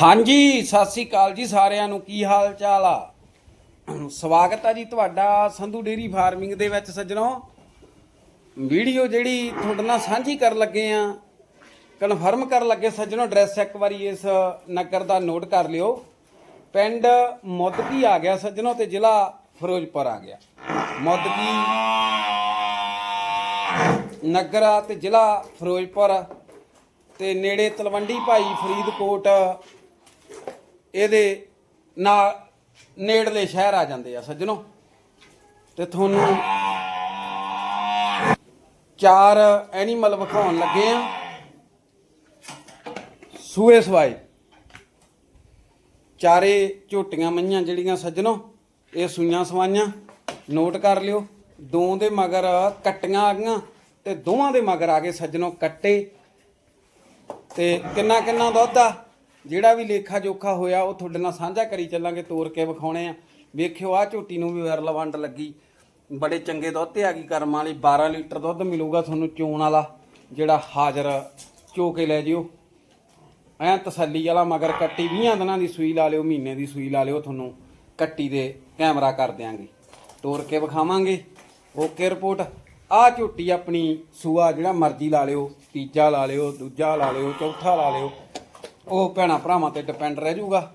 ਹਾਂਜੀ, ਸਤਿ ਸ੍ਰੀ ਅਕਾਲ ਜੀ ਸਾਰਿਆਂ ਨੂੰ। ਕੀ ਹਾਲ ਚਾਲ ਆ? ਸਵਾਗਤ ਆ ਜੀ ਤੁਹਾਡਾ ਸੰਧੂ ਡੇਰੀ ਫਾਰਮਿੰਗ ਦੇ ਵਿੱਚ ਸੱਜਣੋ। ਵੀਡੀਓ ਜਿਹੜੀ ਤੁਹਾਡੇ ਨਾਲ ਸਾਂਝੀ ਕਰਨ ਲੱਗੇ ਆ, ਕਨਫਰਮ ਕਰਨ ਲੱਗੇ ਸੱਜਣੋ, ਐਡਰੈਸ ਇੱਕ ਵਾਰੀ ਇਸ ਨਗਰ ਦਾ ਨੋਟ ਕਰ ਲਿਓ। ਪਿੰਡ ਮੁੱਦਕੀ ਆ ਗਿਆ ਸੱਜਣੋ ਤੇ ਜ਼ਿਲ੍ਹਾ ਫਿਰੋਜ਼ਪੁਰ ਆ ਗਿਆ। ਮੁੱਦਕੀ ਨਗਰ ਆ ਤੇ ਜ਼ਿਲ੍ਹਾ ਫਿਰੋਜ਼ਪੁਰ। ਆ ਤੇ ਨੇੜੇ ਤਲਵੰਡੀ ਭਾਈ ਫਰੀਦਕੋਟ ਇਹਦੇ ਨਾਲ ਨੇੜਲੇ ਸ਼ਹਿਰ ਆ ਜਾਂਦੇ ਆ ਸੱਜਣੋ। ਤੇ ਤੁਹਾਨੂੰ ਚਾਰ ਐਨੀਮਲ ਵਿਖਾਉਣ ਲੱਗੇ ਆ। ਸੂਏ ਸਵਾਏ। ਚਾਰੇ ਝੋਟੀਆਂ ਮਈਆਂ ਜਿਹੜੀਆਂ ਸੱਜਣੋ, ਇਹ ਸੂਈਆਂ ਸਵਾਈਆਂ। ਨੋਟ ਕਰ ਲਿਓ ਦੋ ਦੇ ਮਗਰ ਕੱਟੀਆਂ ਆ ਗਈਆਂ ਤੇ ਦੋਵਾਂ ਦੇ ਮਗਰ ਆ ਗਏ ਸੱਜਣੋ ਕੱਟੇ। ਤੇ ਕਿੰਨਾ ਕਿੰਨਾ ਦੁੱਧ ਆ? ਜਿਹੜਾ ਵੀ ਲੇਖਾ ਜੋਖਾ ਹੋਇਆ, ਉਹ ਤੁਹਾਡੇ ਨਾਲ ਸਾਂਝਾ ਕਰੀ ਚੱਲਾਂਗੇ, ਤੋਰ ਕੇ ਵਿਖਾਉਣੇ ਆ। ਵੇਖਿਓ ਆ ਝੋਟੀ ਨੂੰ ਵੀ ਵਿਰਲ ਵੰਡ ਲੱਗੀ। ਬੜੇ ਚੰਗੇ ਦੁੱਧ ਤੇ ਆ ਗਈ ਕਰਮ ਵਾਲੀ 12 ਲੀਟਰ ਦੁੱਧ ਮਿਲੂਗਾ ਤੁਹਾਨੂੰ ਚੋਣ ਵਾਲਾ, ਜਿਹੜਾ ਹਾਜ਼ਰ ਚੋ ਕੇ ਲੈ ਜਿਓ। ਐ ਤਸੱਲੀ ਵਾਲਾ, ਮਗਰ ਕੱਟੀ 20 ਦਿਨਾਂ ਦੀ ਸੂਈ ਲਾ ਲਿਓ, ਮਹੀਨੇ ਦੀ ਸੂਈ ਲਾ ਲਿਓ, ਤੁਹਾਨੂੰ ਕੱਟੀ ਦੇ ਕੈਮਰਾ ਕਰ ਦਿਆਂਗੇ। ਤੋਰ ਕੇ ਵਿਖਾਵਾਂਗੇ। Okay, report. ਆ ਝੋਟੀ ਆਪਣੀ ਸੂਆ, ਜਿਹੜਾ ਮਰਜ਼ੀ ਲਾ ਲਿਓ, ਤੀਜਾ ਲਾ ਲਿਓ, ਦੂਜਾ ਲਾ ਲਿਓ, ਚੌਥਾ ਲਾ ਲਿਓ। ਉਹ ਭੈਣਾ ਭਰਾਵਾਂ ਤੇ ਡਿਪੈਂਡ ਰਹਿ ਜਾਊਗਾ।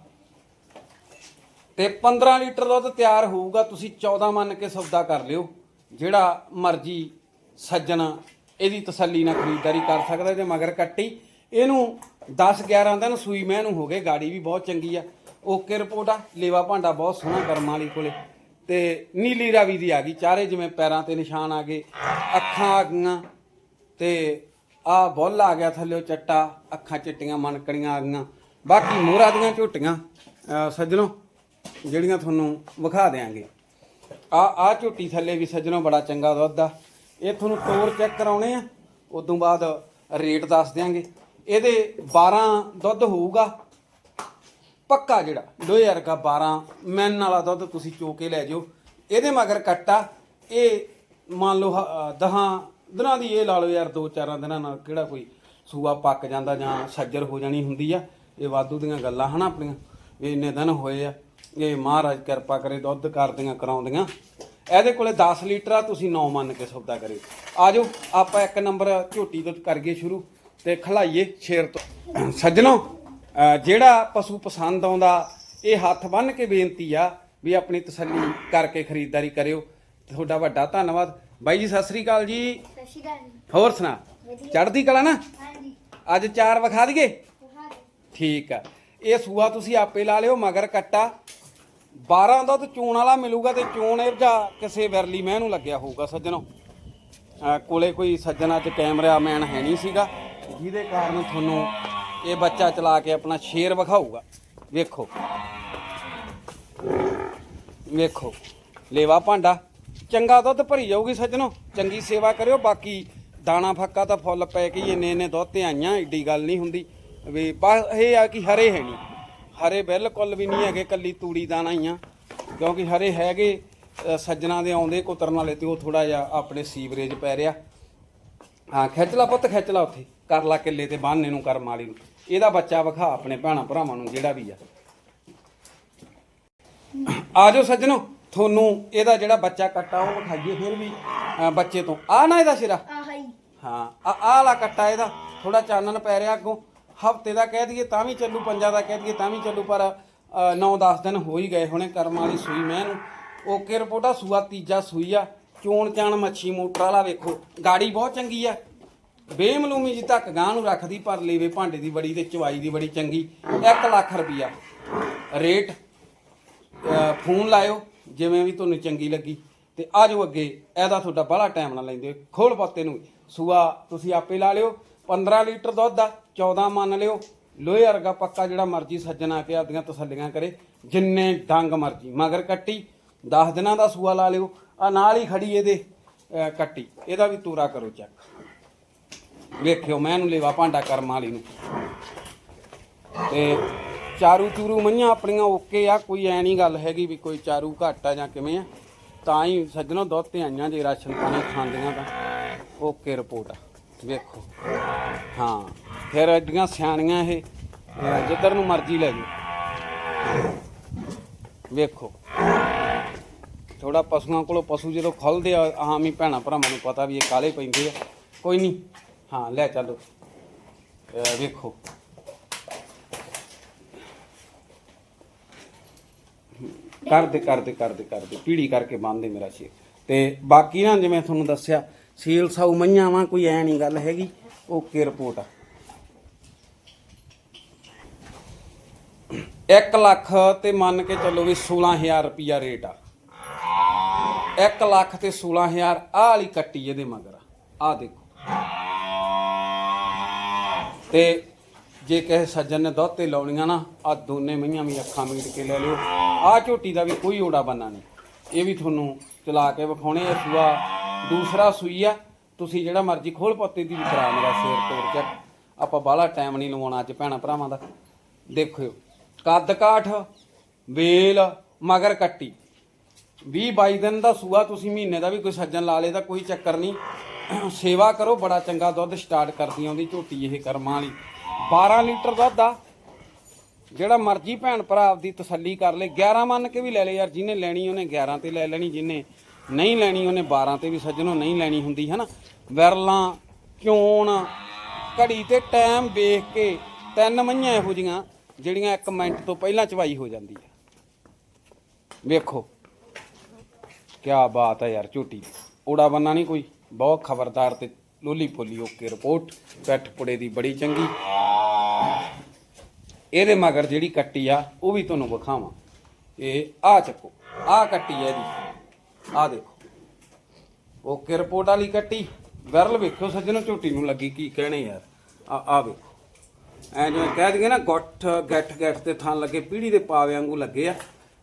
ਤੇ 15 ਲੀਟਰ ਦੁੱਧ ਤਿਆਰ ਹੋਊਗਾ, ਤੁਸੀਂ 14 ਮੰਨ ਕੇ ਸੌਦਾ ਕਰ ਲਿਓ। ਜਿਹੜਾ ਮਰਜ਼ੀ ਸੱਜਣ ਇਹਦੀ ਤਸੱਲੀ ਨਾਲ ਖਰੀਦਦਾਰੀ ਕਰ ਸਕਦਾ ਜੇ ਮਗਰ ਕੱਟੀ। ਇਹਨੂੰ 10 11 ਦਿਨ ਸੂਈ ਮੈਂ ਨੂੰ ਹੋ ਗਏ, ਗਾੜੀ ਵੀ ਬਹੁਤ ਚੰਗੀ ਆ। ਓਕੇ ਰਿਪੋਰਟ ਆ, ਲੇਵਾ ਭਾਂਡਾ ਬਹੁਤ ਸੋਹਣਾ ਕਰਮਾਂ ਵਾਲੀ ਕੋਲੇ। ਤੇ ਨੀਲੀ ਰਾਵੀ ਦੀ ਆ ਗਈ ਚਾਰੇ, ਜਿਵੇਂ ਪੈਰਾਂ ਤੇ ਨਿਸ਼ਾਨ ਆ ਗਏ, ਅੱਖਾਂ ਆ ਗਈਆਂ। ਤੇ ਆ ਬੁੱਲ ਆ ਗਿਆ ਥੱਲੇ ਚੱਟਾ, ਅੱਖਾਂ ਚਿੱਟੀਆਂ ਮਨਕੜੀਆਂ ਆ ਗਈਆਂ। ਬਾਕੀ ਮੋਹਰਾ ਦੀਆਂ ਝੋਟੀਆਂ ਸੱਜਣੋ, ਜਿਹੜੀਆਂ ਤੁਹਾਨੂੰ ਵਿਖਾ ਦੇਾਂਗੇ ਆ ਆ ਝੋਟੀ ਥੱਲੇ ਵੀ ਸੱਜਣੋ ਬੜਾ ਚੰਗਾ ਦੁੱਧ ਆ। ਇਹ ਤੁਹਾਨੂੰ ਤੋਰ ਚੈੱਕ ਕਰਾਉਣੇ ਆ, ਉਦੋਂ ਬਾਅਦ ਰੇਟ ਦੱਸ ਦਿਆਂਗੇ। ਇਹਦੇ 12 ਦੁੱਧ ਹੋਊਗਾ, ਪੱਕਾ ਜਿਹੜਾ ਲੋਹੇ ਵਰਗਾ 12 ਮੈਨ ਵਾਲਾ ਦੁੱਧ ਤੁਸੀਂ ਚੋ ਕੇ ਲੈ ਜਿਓ। ਇਹਦੇ ਮਗਰ ਕੱਟਾ, ਇਹ ਮੰਨ ਲਓ ਦਹਾਂ ਦਿਨਾਂ ਦੀ ਇਹ ਲਾ ਲਓ ਯਾਰ, ਦੋ ਚਾਰਾਂ ਦਿਨਾਂ ਨਾਲ ਕਿਹੜਾ ਕੋਈ ਸੂਆ ਪੱਕ ਜਾਂਦਾ ਜਾਂ ਸੱਜਰ ਹੋ ਜਾਣੀ ਹੁੰਦੀ ਆ। ਇਹ ਵਾਧੂ ਦੀਆਂ ਗੱਲਾਂ ਹਨਾ ਆਪਣੀਆਂ। ਇਹ ਇੰਨੇ ਦਿਨ ਹੋਏ ਆ। ਇਹ ਮਹਾਰਾਜ ਕਿਰਪਾ ਕਰੇ, ਦੁੱਧ ਕਰਦੀਆਂ ਕਰਾਉਂਦੀਆਂ। ਇਹਦੇ ਕੋਲੇ 10 ਲੀਟਰ ਆ, ਤੁਸੀਂ 9 ਮੰਨ ਕੇ ਸੌਦਾ ਕਰਿਓ। ਆਜੋ, ਆਪਾਂ ਇੱਕ ਨੰਬਰ ਝੋਟੀ ਤੋਂ ਕਰੀਏ ਸ਼ੁਰੂ ਤੇ ਖਲਾਈਏ ਸ਼ੇਰ ਤੋਂ। ਸੱਜਣੋ ਜਿਹੜਾ ਪਸ਼ੂ ਪਸੰਦ ਆਉਂਦਾ, ਇਹ ਹੱਥ ਬੰਨ ਕੇ ਬੇਨਤੀ ਆ ਵੀ ਆਪਣੀ ਤਸੱਲੀ ਕਰਕੇ ਖਰੀਦਦਾਰੀ ਕਰਿਓ। ਤੁਹਾਡਾ ਵੱਡਾ ਧੰਨਵਾਦ। ਬਾਈ ਜੀ, ਸਤਿ ਸ੍ਰੀ ਅਕਾਲ ਜੀ। ਸਤਿ ਸ਼੍ਰੀ ਅਕਾਲ ਜੀ। ਹੋਰ ਸੁਣਾ? ਵਧੀਆ। ਚੜ੍ਹਦੀ ਕਲਾ ਨਾ? ਹਾਂਜੀ। ਅੱਜ ਚਾਰ ਵਿਖਾ ਦਈਏ? ਦਿਓ। ਠੀਕ ਆ। ਇਹ ਸੂਆ ਤੁਸੀਂ ਆਪੇ ਲਾ ਲਿਓ ਮਗਰ ਕੱਟਾ। 12 ਦੁੱਧ ਚੂਣ ਵਾਲਾ ਮਿਲੂਗਾ ਤੇ ਚੂਣ ਇਹਦਾ ਕਿਸੇ ਵਿਰਲੀ ਮਹਿ ਨੂੰ ਲੱਗਿਆ ਹੋਊਗਾ ਸੱਜਣੋ। ਅਹ ਕੋਲੇ ਕੋਈ ਸੱਜਣਾ ਚ ਕੈਮਰਾਮੈਨ ਹੈ ਨਹੀਂ ਸੀਗਾ। ਜਿਹਦੇ ਕਾਰਨ ਤੁਹਾਨੂੰ ਇਹ ਬੱਚਾ ਚਲਾ ਕੇ ਆਪਣਾ ਸ਼ੇਰ ਵਿਖਾਊਗਾ। ਵੇਖੋ। ਵੇਖੋ। ਲੇਵਾ ਭਾਂਡਾ। ਚੰਗਾ ਦੁੱਧ ਭਰੀ ਜਾਊਗੀ ਸੱਜਣੋ। ਚੰਗੀ ਸੇਵਾ ਕਰਿਓ ਬਾਕੀ ਦਾਣਾ ਫੱਕਾ ਤਾਂ ਫੁੱਲ ਪੈ ਕੇ ਹੀ ਇੰਨੇ ਇੰਨੇ ਦੁੱਧ ਤੇ ਆਈਆਂ ਏਡੀ ਗੱਲ ਨਹੀਂ ਹੁੰਦੀ। ਵੀ ਬਸ ਇਹ ਆ ਕਿ ਹਰੇ ਹੈ ਨਹੀਂ। ਹਰੇ ਬਿਲਕੁਲ ਵੀ ਨਹੀਂ ਹੈਗੇ ਕੱਲੀ ਤੂੜੀ ਦਾਣਾ ਹੀ ਆ। ਕਿਉਂਕਿ ਹਰੇ ਹੈਗੇ ਅ, ਸੱਜਣਾ ਦੇ ਆਉਂਦੇ ਕੁਤਰਨ ਵਾਲੇ ਤੇ ਉਹ ਥੋੜਾ ਜਿਹਾ ਆਪਣੇ ਸੀਵਰੇਜ ਪੈ ਰਿਹਾ। ਹਾਂ ਖਿੱਚ ਲਾ ਪੁੱਤ ਖਿੱਚ ਲਾ ਉੱਥੇ। ਕਰ ਲਾ ਕਿੱਲੇ ਤੇ ਬਾਹਨੇ ਨੂੰ ਕਰ ਮਾਲੀ ਨੂੰ। ਇਹਦਾ ਬੱਚਾ ਵਿਖਾ ਆਪਣੇ ਭੈਣਾ ਭਰਾਵਾਂ ਨੂੰ ਜਿਹੜਾ ਵੀ ਆ। ਆਜੋ ਸੱਜਣੋ। ਤੁਹਾਨੂੰ ਇਹਦਾ ਜਿਹੜਾ ਬੱਚਾ ਕੱਟਾ ਉਹ ਵਿਖਾਈਏ ਫਿਰ ਵੀ ਅ, ਬੱਚੇ ਤੋਂ। ਆ ਨਾ ਇਹਦਾ ਸਿਰਾ? ਆਹ ਹੀ ਹਾਂ ਆ ਆਹ ਵਾਲਾ ਕੱਟਾ ਇਹਦਾ। ਥੋੜਾ ਚਾਨਣ ਪੈ ਰਿਹਾ ਅੱਗੋਂ। ਹਫ਼ਤੇ ਦਾ ਕਹਿ ਦਈਏ ਤਾਂ ਵੀ ਚੱਲੂ ਪੰਜਾਂ ਦਾ ਕਹਿ ਦਈਏ ਤਾਂ ਵੀ ਚੱਲੂ ਪਰ 9-10 ਦਿਨ ਹੋ ਹੀ ਗਏ ਹੁਣੇ ਕਰਮ ਵਾਲੀ ਸੂਈ ਮੈਂ ਨੂੰ। ਓਕੇ ਰਿਪੋਰਟਾ ਸੂਆ ਤੀਜਾ ਸੂਈ ਆ। ਚੋਣ ਚਾਣ ਮੱਛੀ ਮੋਟਰ ਵਾਲਾ ਵੇਖੋ। ਗਾੜੀ ਬਹੁਤ ਚੰਗੀ ਆ। ਬੇਮਲੂਮੀ ਜੀ ਤੱਕ ਗਾਂ ਨੂੰ ਰੱਖਦੀ ਪਰ ਲੇਵੇ ਭਾਂਡੇ ਦੀ ਬੜੀ ਤੇ ਚਵਾਈ ਦੀ ਬੜੀ ਚੰਗੀ। 1 ਲੱਖ ਰੁਪਈਆ। ਰੇਟ ਫੋਨ ਲਾਇਓ। ਜਿਵੇਂ ਵੀ ਤੁਹਾਨੂੰ ਚੰਗੀ ਲੱਗੀ ਤੇ ਆ ਜਾਓ ਅੱਗੇ, ਇਹਦਾ ਤੁਹਾਡਾ ਬਾਹਲਾ ਟਾਈਮ ਨਾ ਲੈਂਦੇ ਹੋਏ। ਖੋਲ ਪੱਤੇ ਨੂੰ। ਸੂਆ ਤੁਸੀਂ ਆਪੇ ਲਾ ਲਿਓ 15 ਲੀਟਰ ਦੁੱਧ ਆ 14 ਮੰਨ ਲਿਓ। ਲੋਹੇ ਵਰਗਾ ਪੱਕਾ ਜਿਹੜਾ ਮਰਜ਼ੀ ਸੱਜਣ ਆ ਕੇ ਆਪਦੀਆਂ ਤਸੱਲੀਆਂ ਕਰੇ, ਜਿੰਨੇ ਡੰਗ ਮਰਜ਼ੀ। ਮਗਰ ਕੱਟੀ 10 ਦਿਨਾਂ ਦਾ ਸੂਆ ਲਾ ਲਿਓ। ਆ ਨਾਲ ਹੀ ਖੜੀ ਇਹਦੇ ਕੱਟੀ। ਇਹਦਾ ਵੀ ਤੂਰਾ ਕਰੋ ਚੈੱਕ ਵੇਖਿਓ, ਮੈਂ ਇਹਨੂੰ ਲੇਵਾ ਭਾਂਡਾ ਕਰਮ ਵਾਲੀ ਨੂੰ। ਤੇ ਚਾਰੂ ਚੂਰੂ ਮਈਆਂ ਆਪਣੀਆਂ, ਓਕੇ ਆ, ਕੋਈ ਐ ਨਹੀਂ ਗੱਲ ਹੈਗੀ ਵੀ ਕੋਈ ਚਾਰੂ ਘੱਟ ਆ ਜਾਂ ਕਿਵੇਂ ਆ। ਤਾਂ ਹੀ ਸੱਜਣੋ ਦੁੱਧ ਤੇ ਆਈਆਂ ਜੇ ਰਾਸ਼ਨ ਪਾਣੀ ਖਾਂਦੀਆਂ ਤਾਂ। ਓਕੇ ਰਿਪੋਰਟ ਆ, ਵੇਖੋ। ਹਾਂ, ਫਿਰ ਐਡੀਆਂ ਸਿਆਣੀਆਂ ਇਹ ਜਿੱਧਰ ਨੂੰ ਮਰਜ਼ੀ ਲੈ ਜਾਓ। ਵੇਖੋ। ਥੋੜਾ ਪਸ਼ੂਆਂ ਕੋਲੋਂ ਪਸ਼ੂ ਜਦੋਂ ਖੁੱਲਦੇ ਆ, ਆਮ ਹੀ ਭੈਣਾ ਭਰਾਵਾਂ ਨੂੰ ਪਤਾ ਵੀ ਇਹ ਕਾਲੇ ਪੈਂਦੇ ਆ। ਕੋਈ ਨਹੀਂ, ਹਾਂ, ਲੈ ਚੱਲੋ। ਵੇਖੋ। ਕਰਦੇ ਕਰਦੇ ਕਰਦੇ ਕਰਦੇ। ਪੀੜੀ ਕਰਕੇ ਬੰਨਦੇ ਮੇਰਾ ਸ਼ੇਰ। ਤੇ ਬਾਕੀ ਨਾ ਜਿਵੇਂ ਤੁਹਾਨੂੰ ਦੱਸਿਆ, ਸੀਲ ਸਾਊ ਮਈਆਂ ਵਾਂ, ਕੋਈ ਐ ਨਹੀਂ ਗੱਲ ਹੈਗੀ। ਓਕੇ, ਰਿਪੋਰਟ ਆ। 1 ਲੱਖ ਤੇ ਮੰਨ ਕੇ ਚੱਲੋ ਵੀ 16000 ਰੁਪਿਆ ਰੇਟ ਆ। 1 ਲੱਖ ਤੇ 16000 ਆਹ ਵਾਲੀ ਕੱਟੀ ਇਹਦੇ ਮਗਰ ਆ। ਆਹ ਦੇਖੋ। ਤੇ ਜੇ ਕਿਸੇ ਸੱਜਣ ਨੇ ਦੋਤੇ ਲਾਉਣੀਆਂ ਨਾ ਆ ਦੋਨੇ ਮਈਆਂ ਵੀ ਅੱਖਾਂ ਮੀਟ ਕੇ ਲੈ ਲਿਓ। ਆਹ ਝੋਟੀ ਦਾ ਵੀ ਕੋਈ ਓੜਾ ਬੰਨਾ ਨਹੀਂ। ਇਹ ਵੀ ਤੁਹਾਨੂੰ ਚਲਾ ਕੇ ਵਿਖਾਉਣੇ ਆ ਸੂਆ। ਦੂਸਰਾ ਸੂਈ ਆ, ਤੁਸੀਂ ਜਿਹੜਾ ਮਰਜ਼ੀ ਖੋਲ ਪੱਤੇ ਦੀ ਵੀ ਕਰਾ ਮੇਰਾ ਸਿਰ ਤੋੜ ਚੈੱਕ ਆਪਾਂ ਬਾਹਲਾ ਟਾਈਮ ਨਹੀਂ ਲਵਾਉਣਾ ਅੱਜ ਭੈਣਾ ਭਰਾਵਾਂ ਦਾ। ਦੇਖਿਓ, ਕੱਦ ਕਾਠ, ਵੇਲ, ਮਗਰ ਕੱਟੀ। 20 22 ਦਿਨ ਦਾ ਸੂਆ ਤੁਸੀਂ ਮਹੀਨੇ ਦਾ ਵੀ ਕੋਈ ਸੱਜਣ ਲਾ ਲੇ ਤਾਂ ਕੋਈ ਚੱਕਰ ਨਹੀਂ। ਸੇਵਾ ਕਰੋ, ਬੜਾ ਚੰਗਾ ਦੁੱਧ ਸਟਾਰਟ ਕਰਦੀ ਆਉਂਦੀ ਝੋਟੀ ਇਹ ਕਰਮਾਂ ਵਾਲੀ। 12 ਲੀਟਰ ਦੁੱਧ ਆ। ਜਿਹੜਾ ਮਰਜ਼ੀ ਭੈਣ ਭਰਾ ਆਪਦੀ ਤਸੱਲੀ ਕਰ ਲੇ 11 ਮੰਨ ਕੇ ਵੀ ਲੈ ਲੈ ਯਾਰ ਜਿਹਨੇ ਲੈਣੀ ਉਹਨੇ 11 ਤੇ ਲੈ ਲੈਣੀ ਜਿਹਨੇ ਨਹੀਂ ਲੈਣੀ ਉਹਨੇ 12 ਤੇ ਵੀ ਸੱਜਣੋਂ ਨਹੀਂ ਲੈਣੀ ਹੁੰਦੀ, ਹਨਾ? ਵਿਰਲਾਂ ਕਿਉਂ ਘੜੀ ਤੇ ਟਾਈਮ ਵੇਖ ਕੇ ਤਿੰਨ ਮਈਆਂ ਇਹੋ ਜੀਆਂ ਜਿਹੜੀਆਂ ਇੱਕ ਮਿੰਟ ਤੋਂ ਪਹਿਲਾਂ ਚਵਾਈ ਹੋ ਜਾਂਦੀ ਹੈ ਵੇਖੋ, ਕਿਆ ਬਾਤ ਹੈ ਯਾਰ ਝੋਟੀ ਓੜਾ ਬੰਨਾ ਨਹੀਂ ਕੋਈ, ਬਹੁਤ ਖਬਰਦਾਰ ਤੇ ਲੋਲੀ ਪੋਲੀ ਓਕੇ ਰਿਪੋਰਟ, ਪੈਠ ਪੁੜੇ ਦੀ ਬੜੀ ਚੰਗੀ। ਇਹਦੇ ਮਗਰ ਜਿਹੜੀ ਕੱਟੀ ਆ, ਉਹ ਵੀ ਤੁਹਾਨੂੰ ਵਿਖਾਵਾਂ। ਇਹ ਆ ਚੱਕੋ ਆ ਕੱਟੀ ਹੈ ਇਹਦੀ। ਆ ਦੇਖੋ। ਓਕੇ ਰਿਪੋਰਟ ਵਾਲੀ ਕੱਟੀ? ਵਿਰਲ ਵੇਖੋ ਸੱਜਣੋ, ਝੋਟੀ ਨੂੰ ਲੱਗੀ ਕੀ ਕਹਿਣੇ ਯਾਰ। ਆ ਆ ਵੇਖੋ। ਐ ਜਿਵੇਂ ਕਹਿ ਦਈਏ ਨਾ, ਗੱਠ ਗੱਠ ਗੱਠ ਤੇ ਥਾਂ ਲੱਗੇ, ਪੀੜੀ ਦੇ ਪਾਵੇ ਵਾਂਗੂ ਲੱਗੇ ਆ।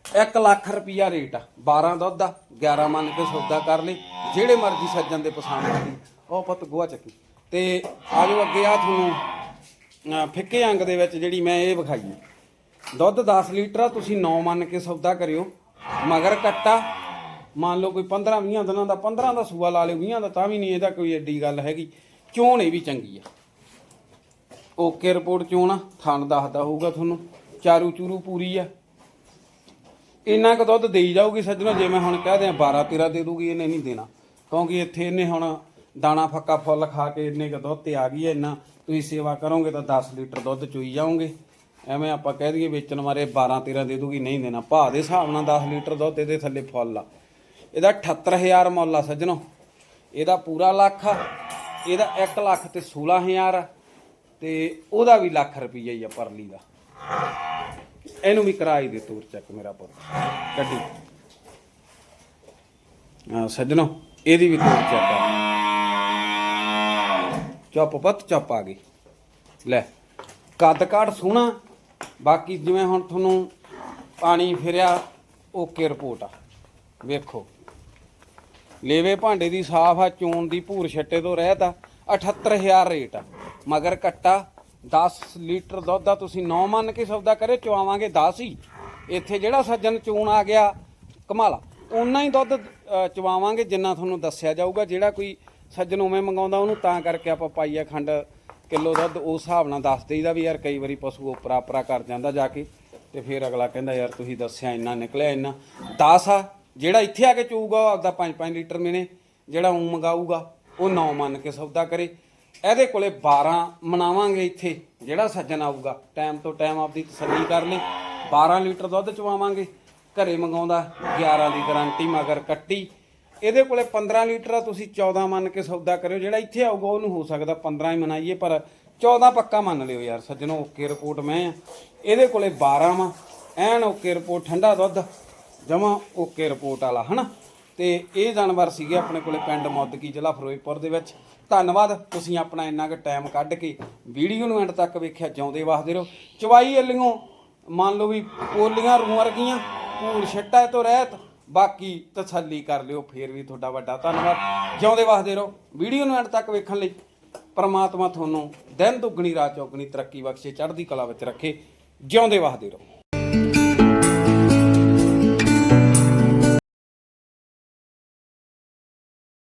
1 ਲੱਖ ਰੁਪਈਆ ਰੇਟ ਆ। 12 ਦੁੱਧ ਆ 11 ਮੰਨ ਕੇ ਸੌਦਾ ਕਰ ਲਈ ਜਿਹੜੇ ਮਰਜ਼ੀ ਸੱਜਣ ਦੇ ਪਸੰਦ ਆਦੀ ਉਹ ਪੁੱਤ ਗੋਆ ਚੱਕੀ। ਤੇ ਆਜੋ ਅੱਗੇ ਆ ਤੁਹਾਨੂੰ ਫਿੱਕੇ ਅੰਗ ਦੇ ਵਿੱਚ ਜਿਹੜੀ ਮੈਂ ਇਹ ਵਿਖਾਈ ਦੁੱਧ 10 ਲੀਟਰ ਆ, ਤੁਸੀਂ 9 ਮੰਨ ਕੇ ਸੌਦਾ ਕਰਿਓ। ਮਗਰ ਕੱਟਾ। ਮੰਨ ਲਓ ਕੋਈ 15 20 ਦਿਨਾਂ ਦਾ 15 ਦਾ ਸੂਆ ਲਾ ਲਿਓ 20 ਦਾ ਤਾਂ ਵੀ ਨਹੀਂ ਇਹਦਾ ਕੋਈ ਐਡੀ ਗੱਲ ਹੈਗੀ। ਚੋਣ ਇਹ ਵੀ ਚੰਗੀ ਆ। ਓਕੇ ਰਿਪੋਰਟ ਚੋਣ ਆ ਥਣ ਦੱਸਦਾ ਹੋਊਗਾ ਤੁਹਾਨੂੰ। ਚਾਰੂ ਚੂਰੂ ਪੂਰੀ ਆ। ਇੰਨਾ ਕੁ ਦੁੱਧ ਦੇਈ ਜਾਊਗੀ ਸੱਜਣੋ ਜਿਵੇਂ ਹੁਣ ਕਹਦੇ ਆ 12 13 ਦੇ ਦੂਗੀ ਇਹਨੇ ਨਹੀਂ ਦੇਣਾ। ਕਿਉਂਕਿ ਇੱਥੇ ਇਹਨੇ ਹੁਣ ਦਾਣਾ ਫੱਕਾ ਫੁੱਲ ਖਾ ਕੇ ਇੰਨੇ ਕੁ ਦੁੱਧ ਤੇ ਆ ਗਈ ਹੈ, ਇੰਨਾ ਤੁਸੀਂ ਸੇਵਾ ਕਰੋਗੇ ਤਾਂ 10 ਲੀਟਰ ਦੁੱਧ ਚੋਈ ਜਾਓਗੇ। ਐਵੇਂ ਆਪਾਂ ਕਹਿ ਦਈਏ ਵੇਚਣ ਮਾਰੇ 12 13 ਦੇ ਦੂਗੀ ਨਹੀਂ ਦੇਣਾ। ਭਾਅ ਦੇ ਹਿਸਾਬ ਨਾਲ 10 ਲੀਟਰ ਦੁੱਧ ਇਹਦੇ ਥੱਲੇ ਫੁੱਲ ਆ। ਇਹਦਾ 78000 ਮੁੱਲ ਆ ਸੱਜਣੋ। ਇਹਦਾ ਪੂਰਾ ਲੱਖ ਆ। ਇਹਦਾ 1 ਲੱਖ ਤੇ 16000 ਆ। ਤੇ ਉਹਦਾ ਵੀ ਲੱਖ ਰੁਪਈਆ ਹੀ ਆ ਪਰਲੀ ਦਾ। ਇਹਨੂੰ ਵੀ ਕਿਰਾਏ ਦੇ ਤੂਰ ਚੱਕ ਮੇਰਾ ਪੁੱਤ। ਕੱਢੀ। ਆ ਸੱਜਣੋ, ਇਹਦੀ ਵੀ ਤੂਰ ਚੱਕ ਆ। ਚੁੱਪ ਪੁੱਤ, ਚੁੱਪ ਆ ਗਈ। ਲੈ, ਕੱਦ ਕਾਠ ਸੋਹਣਾ, ਬਾਕੀ ਜਿਵੇਂ ਹੁਣ ਤੁਹਾਨੂੰ ਪਾਣੀ ਫਿਰਿਆ, ਓਕੇ ਰਿਪੋਰਟ ਆ। ਵੇਖੋ, ਲੇਵੇ ਭਾਂਡੇ ਦੀ ਸਾਫ਼ ਆ ਚੂਨ ਦੀ ਭੂਰ ਛੱਟੇ ਤੋਂ ਰਹਿਤ ਆ 78000 ਰੇਟ ਆ। ਮਗਰ ਕੱਟਾ 10 ਲੀਟਰ ਦੁੱਧ ਦਾ ਤੁਸੀਂ 9 ਮੰਨ ਕੇ ਸੌਦਾ ਕਰੇ ਚਵਾਵਾਂਗੇ 10 ਹੀ। ਇੱਥੇ ਜਿਹੜਾ ਸੱਜਣ ਚੂਨ ਆ ਗਿਆ, ਕਮਾਲਾ ਉਨਾ ਹੀ ਦੁੱਧ ਚਵਾਵਾਂਗੇ ਜਿੰਨਾ ਤੁਹਾਨੂੰ ਦੱਸਿਆ ਜਾਊਗਾ, ਜਿਹੜਾ ਕੋਈ ਸੱਜਣ ਉਵੇਂ ਮੰਗਾਉਂਦਾ, ਉਹਨੂੰ ਤਾਂ ਕਰਕੇ ਆਪਾਂ ਪਾਈਆ ਖੰਡ, ਕਿਲੋ ਦੁੱਧ ਉਸ ਹਿਸਾਬ ਨਾਲ ਦੱਸ ਦੇਈਦਾ ਵੀ ਯਾਰ ਕਈ ਵਾਰੀ ਪਸ਼ੂ ਉਪਰਾ ਉਪਰਾ ਕਰ ਜਾਂਦਾ ਜਾ ਕੇ, ਤੇ ਫਿਰ ਅਗਲਾ ਕਹਿੰਦਾ, ਯਾਰ ਤੁਸੀਂ ਦੱਸਿਆ ਇੰਨਾ, ਨਿਕਲਿਆ ਇੰਨਾ। 10 ਆ, ਜਿਹੜਾ ਇੱਥੇ ਆ ਕੇ ਚੂਗਾ, ਉਹ ਆਪਦਾ 5-5 ਲੀਟਰ ਮੈਨੇ ਜਿਹੜਾ ਉਹ ਮੰਗਾਊਗਾ, ਉਹ 9 ਮੰਨ ਕੇ ਸੌਦਾ ਕਰੇ। ਇਹਦੇ ਕੋਲੇ 12 ਮਨਾਵਾਂਗੇ ਇੱਥੇ, ਜਿਹੜਾ ਸੱਜਣ ਆਊਗਾ। ਟਾਈਮ ਤੋਂ ਟਾਈਮ ਆਪਦੀ ਤਸੱਲੀ ਕਰ ਲਈ 12 ਲੀਟਰ ਦੁੱਧ ਚਵਾਵਾਂਗੇ। ਘਰੇ ਮੰਗਾਉਂਦਾ 11 ਦੀ ਗਾਰੰਟੀ ਮਗਰ ਕੱਟੀ। ਇਹਦੇ ਕੋਲੇ 15 ਲੀਟਰ ਆ, ਤੁਸੀਂ 14 ਮੰਨ ਕੇ ਸੌਦਾ ਕਰਿਓ, ਜਿਹੜਾ ਇੱਥੇ ਆਊਗਾ ਉਹਨੂੰ ਹੋ ਸਕਦਾ 15 ਹੀ ਮਨਾਈਏ, ਪਰ 14 ਪੱਕਾ ਮੰਨ ਲਿਓ ਯਾਰ, ਸੱਜਣੋ ਓਕੇ ਰਿਪੋਰਟ ਮੈਂ ਆ। ਇਹਦੇ ਕੋਲੇ 12 ਵਾਂ, ਐਨ ਓਕੇ ਰਿਪੋਰਟ ਠੰਡਾ ਦੁੱਧ, ਜਮਾ ਓਕੇ ਰਿਪੋਰਟ ਵਾਲਾ, ਹਨਾ? ਤੇ ਇਹ ਜਾਨਵਰ ਸੀਗੇ ਆਪਣੇ ਕੋਲੇ ਪਿੰਡ ਮੁੱਦਕੀ, ਜ਼ਿਲ੍ਹਾ ਫਿਰੋਜ਼ਪੁਰ ਦੇ ਵਿੱਚ। ਧੰਨਵਾਦ, ਤੁਸੀਂ ਆਪਣਾ ਇੰਨਾ ਕੁ ਟਾਈਮ ਕੱਢ ਕੇ ਵੀਡੀਓ ਨੂੰ ਐਂਡ ਤੱਕ ਵੇਖਿਆ, ਜਿਉਂਦੇ ਵਸਦੇ ਰਹੋ। ਚਵਾਈ ਅੱਲੀਆਂ ਮੰਨ ਲਓ ਵੀ ਪੋਲੀਆਂ ਰੂਆਂ ਵਰਗੀਆਂ ਭੂਲ ਛੱਟਾ ਤੋਂ ਰਹਿਤ। ਬਾਕੀ ਤਸੱਲੀ ਕਰ ਲਿਓ, ਫੇਰ ਵੀ ਤੁਹਾਡਾ ਵੱਡਾ ਧੰਨਵਾਦ। ਜਿਉਂਦੇ ਵਸਦੇ ਰਹੋ। ਵੀਡੀਓ ਨੂੰ ਐਂਡ ਤੱਕ ਵੇਖਣ ਲਈ ਪਰਮਾਤਮਾ ਤੁਹਾਨੂੰ ਦਿਨ ਦੁੱਗਣੀ, ਰਾਤ ਚੌਗਣੀ ਤਰੱਕੀ ਬਖਸ਼ੇ, ਚੜ੍ਹਦੀ ਕਲਾ ਵਿੱਚ ਰੱਖੇ। ਜਿਉਂਦੇ ਵਸਦੇ ਰਹੋ।